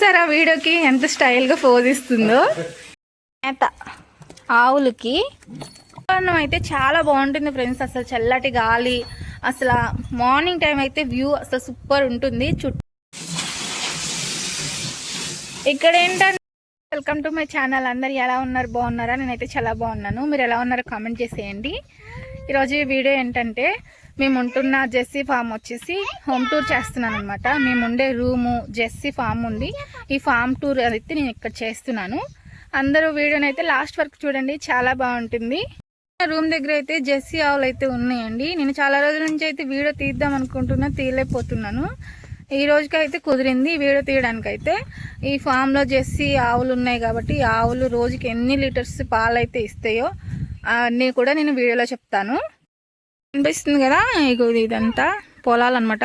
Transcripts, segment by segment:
సరే ఆ వీడియోకి ఎంత స్టైల్గా పోజ్ ఇస్తుందో? మేత ఆవులకి. వాతావరణం అయితే చాలా బాగుంటుంది ఫ్రెండ్స్. అసలు చల్లటి గాలి అసలు మార్నింగ్ టైం అయితే వ్యూ అసలు సూపర్ ఉంటుంది. చుట్టూ ఇక్కడ ఏంటంటే వెల్కమ్ టు మై ఛానల్ అందరు ఎలా ఉన్నారు? బాగున్నారా? నేనైతే చాలా బాగున్నాను. మీరు ఎలా ఉన్నారో కామెంట్ చేసేయండి. ఈరోజు ఈ వీడియో ఏంటంటే మేము ఉంటున్న జెస్సీ ఫామ్ వచ్చేసి హోమ్ టూర్ చేస్తున్నాను అనమాట మేము ఉండే రూము జెస్సీ ఫామ్ ఉంది. ఈ ఫామ్ టూర్ అయితే నేను ఇక్కడ చేస్తున్నాను. అందరూ వీడియోని అయితే లాస్ట్ వరకు చూడండి చాలా బాగుంటుంది. రూమ్ దగ్గర అయితే జెస్సీ ఆవులు అయితే ఉన్నాయండి. నేను చాలా రోజుల నుంచి అయితే వీడియో తీద్దాం అనుకుంటున్నా తీయలేకపోతున్నాను. ఈ రోజుకైతే కుదిరింది వీడియో తీయడానికి అయితే ఈ ఫామ్లో జెస్సీ ఆవులు ఉన్నాయి కాబట్టి ఈ ఆవులు రోజుకి ఎన్ని లీటర్స్ పాలు అయితే ఇస్తాయో అన్నీ కూడా నేను వీడియోలో చెప్తాను. కనిపిస్తుంది కదా? ఇగో ఇదంతా పొలాలన్నమాట.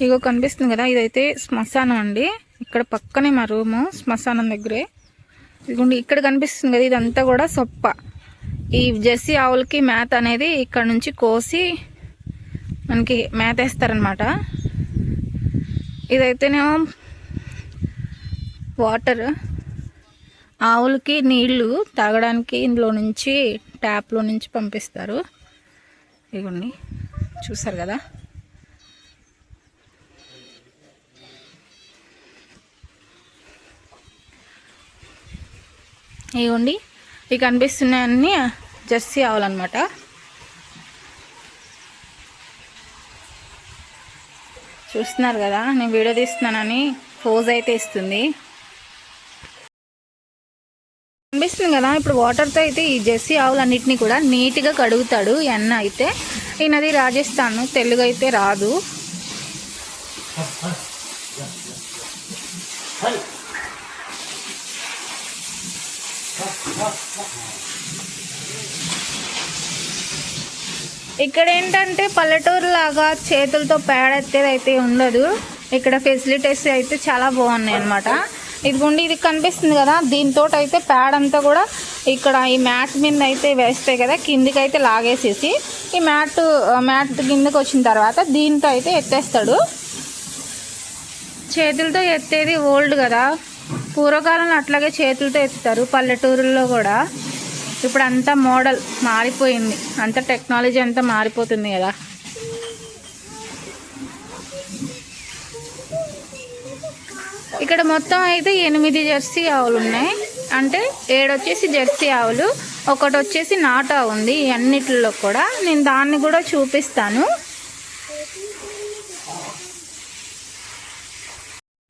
ఇగో కనిపిస్తుంది కదా? ఇదైతే శ్మశానం అండి. ఇక్కడ పక్కనే మా రూము శ్మశానం దగ్గరే. ఇదిగోండి ఇక్కడ కనిపిస్తుంది కదా? ఇదంతా కూడా సొప్ప. ఈ జెర్సీ ఆవులకి మేత అనేది ఇక్కడ నుంచి కోసి మనకి మేత వేస్తారనమాట ఇదైతేనేమో వాటర్. ఆవులకి నీళ్ళు తాగడానికి ఇందులో నుంచి ట్యాప్లో నుంచి పంపిస్తారు. ఇవ్వండి చూసారు కదా? ఇవ్వండి ఇవి కనిపిస్తున్నాయన్నీ జెర్సీ ఆవులన్నమాట. చూస్తున్నారు కదా నేను వీడియో తీస్తున్నానని పోజ్ అయితే ఇస్తుంది. కనిపిస్తుంది కదా ఇప్పుడు వాటర్తో అయితే ఈ జెర్సీ ఆవులన్నింటినీ కూడా నీట్గా కడుగుతాడు ఈ అన్న అయితే. ఈ నది రాజస్థాన్ తెలుగు అయితే రాదు. ఇక్కడ ఏంటంటే పల్లెటూరు లాగా చేతులతో పేడెత్తేది అయితే ఉండదు. ఇక్కడ ఫెసిలిటీస్ అయితే చాలా బాగున్నాయి అనమాట ఇదిగోండి ఇది కనిపిస్తుంది కదా. దీంతో అయితే ప్యాడ్ అంతా కూడా ఇక్కడ ఈ మ్యాట్ మీద అయితే వేస్తాయి కదా కిందికి అయితే లాగేసేసి. ఈ మ్యాట్ మ్యాట్ కిందకి వచ్చిన తర్వాత దీంతో అయితే ఎత్తేస్తాడు. చేతులతో ఎత్తేది ఓల్డ్ కదా. పూర్వకాలంలో అట్లాగే చేతులతో ఎత్తుతారు పల్లెటూరుల్లో కూడా. ఇప్పుడు అంతా మోడల్ మారిపోయింది. అంత టెక్నాలజీ అంతా మారిపోతుంది కదా. ఇక్కడ మొత్తం అయితే ఎనిమిది జెర్సీ ఆవులు ఉన్నాయి. అంటే ఏడొచ్చేసి జెర్సీ ఆవులు ఒకటి వచ్చేసి నాటా ఉంది అన్నిటిలో కూడా. నేను దాన్ని కూడా చూపిస్తాను.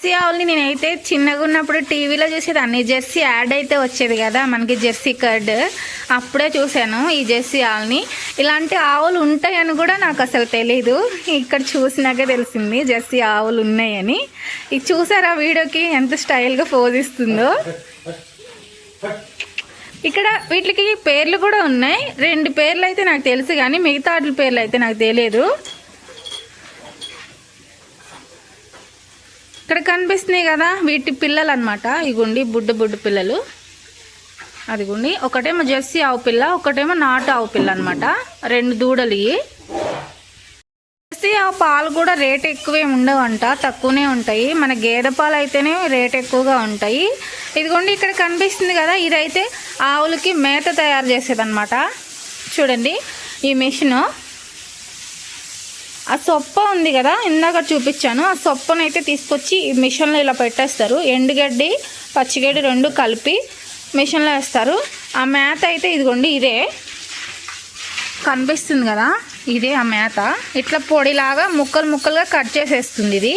జెర్సీ ఆవుల్ని నేనైతే చిన్నగా ఉన్నప్పుడు టీవీలో చూసేదాన్ని జెర్సీ యాడ్ అయితే వచ్చేది కదా మనకి జెర్సీ కర్డ్. అప్పుడే చూశాను ఈ జెర్సీ ఆవుల్ని. ఇలాంటి ఆవులు ఉంటాయని కూడా నాకు అసలు తెలీదు. ఇక్కడ చూసినాకే తెలిసింది జెర్సీ ఆవులు ఉన్నాయని. ఇది చూసారా వీడియోకి ఎంత స్టైల్గా పోజ్ ఇస్తుందో? ఇక్కడ వీటికి పేర్లు కూడా ఉన్నాయి. రెండు పేర్లు అయితే నాకు తెలుసు కానీ మిగతా వాటి పేర్లు అయితే నాకు తెలియదు. ఇక్కడ కనిపిస్తున్నాయి కదా వీటి పిల్లలు అనమాట ఇగుండి బుడ్డ బుడ్డ పిల్లలు. అదిగుండి ఒకటేమో జెర్సీ ఆవు పిల్ల ఒకటేమో నాటు ఆవు పిల్ల అనమాట రెండు దూడలు ఇవి జెర్సీ ఆవు పాలు కూడా రేట్ ఎక్కువే ఉండవంట తక్కువనే ఉంటాయి. మన గేదె పాలు అయితేనే రేట్ ఎక్కువగా ఉంటాయి. ఇదిగోండి ఇక్కడ కనిపిస్తుంది కదా ఇదైతే ఆవులకి మేత తయారు చేసేదన్నమాట. చూడండి ఈ మిషను. ఆ సొప్ప ఉంది కదా ఇందాక చూపించాను. ఆ సొప్పను అయితే తీసుకొచ్చి ఈ మిషన్లో ఇలా పెట్టేస్తారు. ఎండుగడ్డి పచ్చిగడ్డి రెండు కలిపి మిషన్లో వేస్తారు. ఆ మేత అయితే ఇదిగోండి ఇదే. కనిపిస్తుంది కదా ఇదే ఆ మేత. ఇట్లా పొడిలాగా ముక్కలు ముక్కలుగా కట్ చేసేస్తుంది ఇది.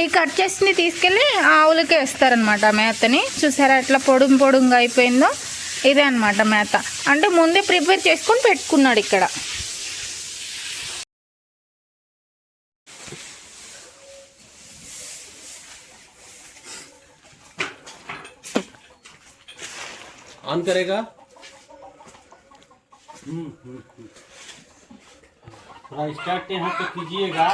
ఈ కట్ చేసింది తీసుకెళ్ళి ఆవులకే వేస్తారనమాట ఆ మేతని. చూసారా ఎట్లా పొడుం పొడుంగా అయిపోయిందో? ఇదే అనమాట మేత. అంటే ముందే ప్రిపేర్ చేసుకొని పెట్టుకున్నాడు ఇక్కడ. ऑन करेगा? हम्म थोड़ा स्टार्ट यहाँ पे कीजिएगा।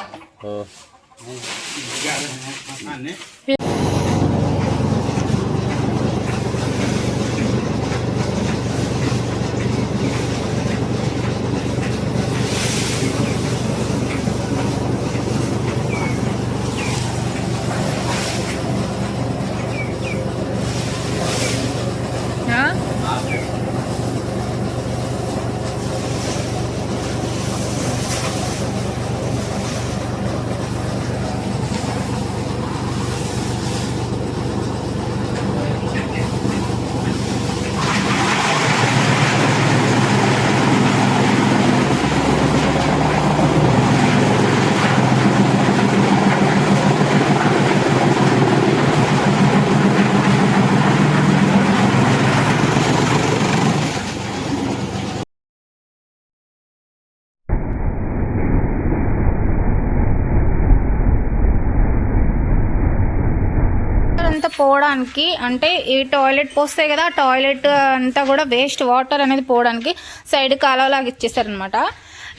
పోవడానికి అంటే ఈ టాయిలెట్ పోస్తాయి కదా టాయిలెట్ అంతా కూడా వేస్ట్ వాటర్ అనేది పోవడానికి సైడ్ కాలువలాగా ఇచ్చేసారనమాట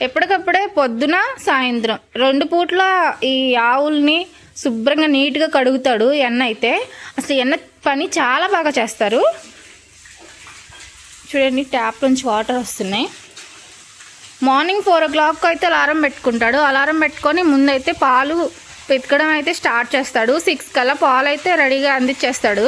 ఎప్పటికప్పుడే పొద్దున సాయంత్రం రెండు పూట్ల ఈ ఆవుల్ని శుభ్రంగా నీట్గా కడుగుతాడు ఎన్న అయితే. అసలు ఎన్న పని చాలా బాగా చేస్తారు. చూడండి ట్యాప్ నుంచి వాటర్ వస్తున్నాయి. మార్నింగ్ ఫోర్ ఓ క్లాక్ అయితే అలారం పెట్టుకుంటాడు. అలారం పెట్టుకొని ముందైతే పాలు పెతకడం అయితే స్టార్ట్ చేస్తాడు. సిక్స్ కల్లా పాలు అయితే రెడీగా అందించేస్తాడు.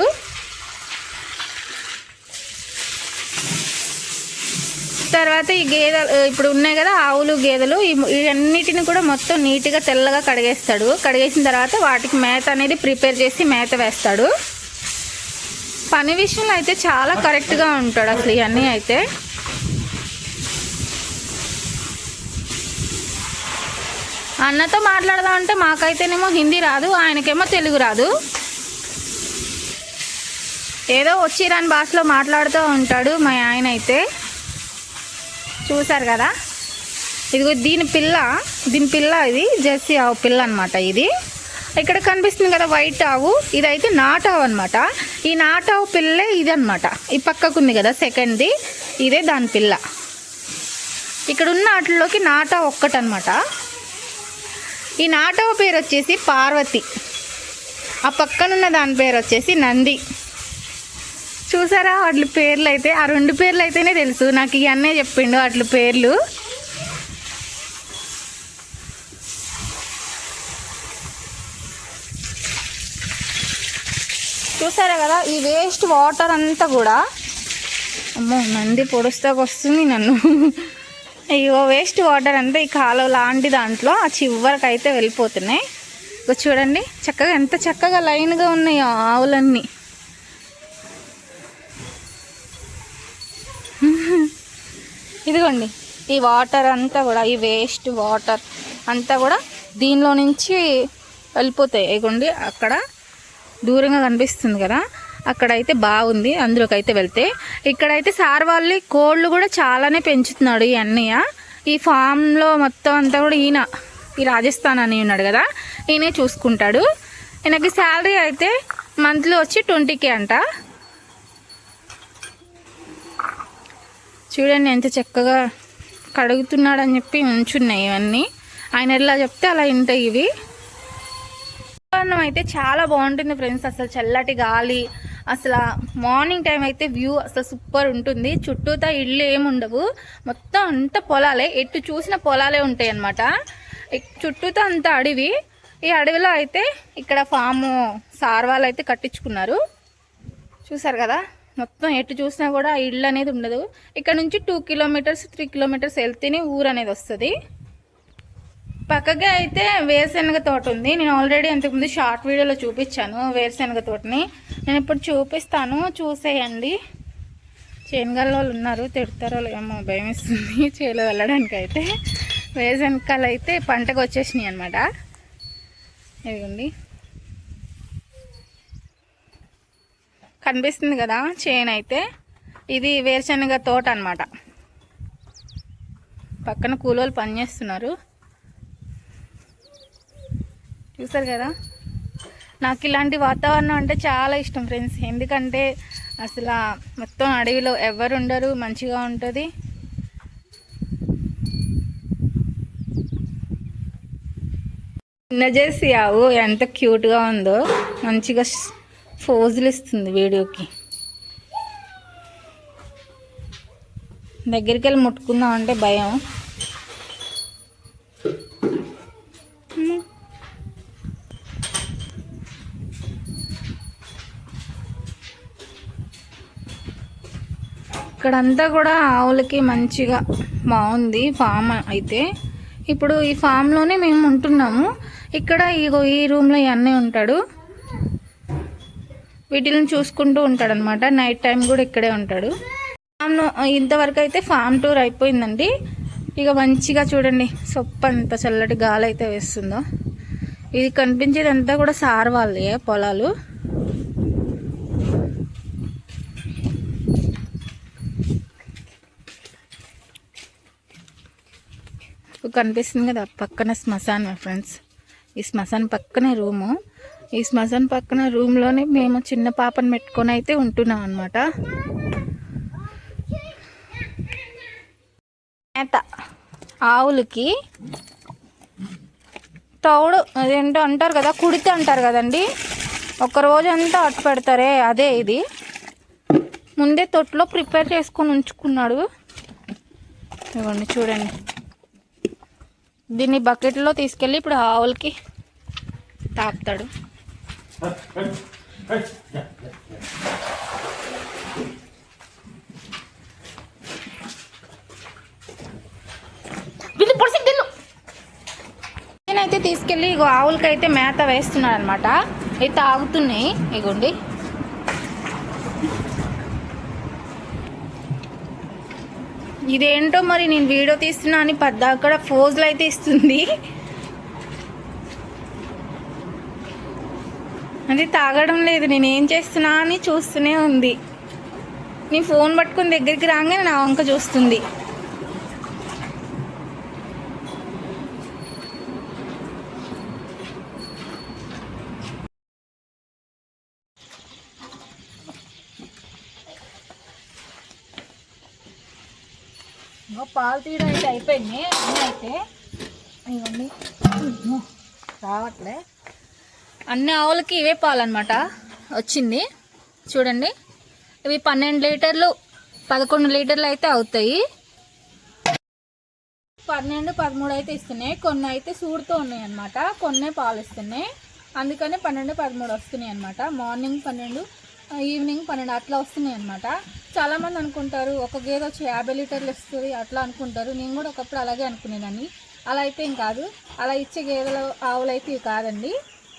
తర్వాత ఈ గేదెలు ఇప్పుడు ఉన్నాయి కదా ఆవులు గేదెలు ఇవన్నిటిని కూడా మొత్తం నీట్గా తెల్లగా కడిగేస్తాడు. కడిగేసిన తర్వాత వాటికి మేత అనేది ప్రిపేర్ చేసి మేత వేస్తాడు. పని విషయంలో అయితే చాలా కరెక్ట్గా ఉంటాడు అసలు ఇవన్నీ అయితే. అన్నతో మాట్లాడదాం అంటే మాకైతేనేమో హిందీ రాదు ఆయనకేమో తెలుగు రాదు. ఏదో వచ్చి రాని భాషలో మాట్లాడుతూ ఉంటాడు మా ఆయన అయితే చూసారు కదా? ఇదిగో దీని పిల్ల దీని పిల్ల ఇది జెర్సీ ఆవు పిల్ల అనమాట ఇది. ఇక్కడ కనిపిస్తుంది కదా వైట్ ఆవు ఇదైతే నాటావు అనమాట ఈ నాటావు పిల్లే ఇది అనమాట ఈ పక్కకుంది కదా సెకండ్ది ఇదే దాని పిల్ల. ఇక్కడ ఉన్న వాటిలోకి నాటా ఒక్కటనమాట ఈ నాటవ పేరు వచ్చేసి పార్వతి. ఆ పక్కనున్న దాని పేరు వచ్చేసి నంది. చూసారా? వాటి పేర్లు అయితే ఆ రెండు పేర్లు అయితేనే తెలుసు. నాకు ఇవన్నీ చెప్పిండు వాటి పేర్లు. చూసారా కదా? ఈ వేస్ట్ వాటర్ అంతా కూడా. అమ్మో నంది పొడుస్తాకు వస్తుంది నన్ను. అయ్యో వేస్ట్ వాటర్ అంతా ఈ కాలువ లాంటి దాంట్లో ఆ చివరికి అయితే వెళ్ళిపోతున్నాయి. ఇక చూడండి చక్కగా ఎంత చక్కగా లైన్గా ఉన్నాయి ఆవులన్నీ. ఇదిగోండి ఈ వాటర్ అంతా కూడా ఈ వేస్ట్ వాటర్ అంతా కూడా దీనిలో నుంచి వెళ్ళిపోతాయి. ఇగోండి అక్కడ దూరంగా కనిపిస్తుంది కదా. అక్కడైతే బాగుంది. అందులోకైతే వెళ్తే ఇక్కడైతే సార్ వాళ్ళి కోళ్ళు కూడా చాలానే పెంచుతున్నాడు ఈ అన్నయ్య. ఈ ఫామ్లో మొత్తం అంతా కూడా ఈయన ఈ రాజస్థాన్ అని ఉన్నాడు కదా ఈయనే చూసుకుంటాడు. ఈయనకి శాలరీ అయితే మంత్లీ వచ్చి ట్వంటీకే అంట. చూడండి ఎంత చక్కగా కడుగుతున్నాడని చెప్పి ఉంచున్నాయి ఇవన్నీ. ఆయన ఎలా చెప్తే అలా ఉంటాయి ఇవి. వాతావరణం అయితే చాలా బాగుంటుంది ఫ్రెండ్స్. అసలు చల్లటి గాలి అసలు మార్నింగ్ టైం అయితే వ్యూ అసలు సూపర్ ఉంటుంది. చుట్టూతా ఇళ్ళు ఏమి ఉండవు మొత్తం అంత పొలాలే. ఎటు చూసిన పొలాలే ఉంటాయి అన్నమాట చుట్టూతా అంత అడవి. ఈ అడవిలో అయితే ఇక్కడ ఫాము సార్ వాళ్ళు అయితే కట్టించుకున్నారు. చూసారు కదా? మొత్తం ఎటు చూసినా కూడా ఇళ్ళు ఇల్లు అనేది ఉండదు. ఇక్కడ నుంచి టూ కిలోమీటర్స్ త్రీ కిలోమీటర్స్ వెళ్తేనే ఊరు అనేది వస్తుంది. పక్కగా అయితే వేరుశనగ తోట ఉంది. నేను ఆల్రెడీ ఇంతకుముందు షార్ట్ వీడియోలో చూపించాను వేరుశనగ తోటని. నేను ఇప్పుడు చూపిస్తాను. చూసేయండి. చేనుగల వాళ్ళు ఉన్నారు. తిడతారో ఏమో భయం ఇస్తుంది చేలో వెళ్ళడానికి అయితే. వేరుశనగకాయలు అయితే పంటకు వచ్చేసినాయి అనమాట ఇదిగోండి. కనిపిస్తుంది కదా చేను అయితే. ఇది వేరుశనగ తోట అనమాట పక్కన కూలోళ్ళు పనిచేస్తున్నారు. చూసారు కదా? నాకు ఇలాంటి వాతావరణం అంటే చాలా ఇష్టం ఫ్రెండ్స్. ఎందుకంటే అసలు మొత్తం అడవిలో ఎవరు ఉండరు మంచిగా ఉంటుంది. చిన్న ఆవు ఎంత క్యూట్గా ఉందో మంచిగా ఫోజులు ఇస్తుంది వీడియోకి. దగ్గరికి వెళ్ళి ముట్టుకుందాం అంటే భయం. ఇక్కడంతా కూడా ఆవులకి మంచిగా బాగుంది ఫామ్ అయితే. ఇప్పుడు ఈ ఫామ్లోనే మేము ఉంటున్నాము. ఇక్కడ ఇగో ఈ రూమ్లో ఇవన్నీ ఉంటాడు. వీటిని చూసుకుంటూ ఉంటాడు అనమాట నైట్ టైం కూడా ఇక్కడే ఉంటాడు. ఫామ్ ఇంతవరకు అయితే ఫామ్ టూర్ అయిపోయిందండి. ఇక మంచిగా చూడండి సొప్ప అంత చల్లటి గాలి అయితే వేస్తుందో. ఇది కనిపించేది అంతా కూడా సార్ వాళ్ళే పొలాలు. కనిపిస్తుంది కదా పక్కన శ్మశాన్ ఫ్రెండ్స్. ఈ శ్మశాన్ పక్కనే రూము. ఈ శ్మశాన్ పక్కన రూమ్లోనే మేము చిన్న పాపను పెట్టుకొని అయితే ఉంటున్నాం అనమాట మేత. ఆవులకి తౌడు అదేంటో అంటారు కదా కుడితే అంటారు కదండి. ఒక రోజంతా అంతా అట్టు పెడతారే అదే ఇది. ముందే తొట్టులో ప్రిపేర్ చేసుకొని ఉంచుకున్నాడు. ఇవ్వండి చూడండి. దీన్ని బకెట్లో తీసుకెళ్ళి ఇప్పుడు ఆవులకి తాపుతాడు. నేనైతే తీసుకెళ్ళి ఇగో ఆవులకైతే మేత వేస్తున్నాడు అనమాట అయితే ఆగుతున్నాయి ఇగోండి. ఇదేంటో మరి నేను వీడియో తీస్తున్నా అని పెద్ద అక్కడ ఫోజులు అయితే ఇస్తుంది. అది తాగడం లేదు నేను ఏం చేస్తున్నా అని చూస్తూనే ఉంది. నీ ఫోన్ పట్టుకుని దగ్గరికి రాగానే నా వంక చూస్తుంది. ఇంకా పాలు తీయడం అయితే అయిపోయింది. అన్నీ అయితే ఇవన్నీ రావట్లే. అన్ని ఆవులకి ఇవే పాలు అనమాట వచ్చింది. చూడండి. ఇవి పన్నెండు లీటర్లు పదకొండు లీటర్లు అయితే అవుతాయి. పన్నెండు పదమూడు అయితే ఇస్తున్నాయి. కొన్ని అయితే సూడుతో ఉన్నాయి అనమాట కొన్ని పాలు ఇస్తున్నాయి. అందుకనే పన్నెండు పదమూడు వస్తున్నాయి అనమాట మార్నింగ్ పన్నెండు ఈవినింగ్ పన్నెండు అట్లా వస్తున్నాయి అనమాట చాలామంది అనుకుంటారు ఒక గేదె వచ్చి యాభై లీటర్లు ఇస్తుంది అట్లా అనుకుంటారు. నేను కూడా ఒకప్పుడు అలాగే అనుకునేదాన్ని. అలా అయితే ఏం కాదు. అలా ఇచ్చే గేదెలు ఆవులు అయితే ఇవి కాదండి.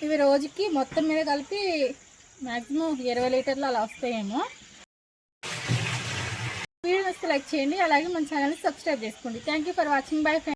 ఇవి రోజుకి మొత్తం మీద కలిపి మ్యాక్సిమం ఇరవై లీటర్లు అలా వస్తాయేమో. వీడియో వస్తే లైక్ చేయండి. అలాగే మన ఛానల్ని సబ్స్క్రైబ్ చేసుకోండి. Thank you for watching bye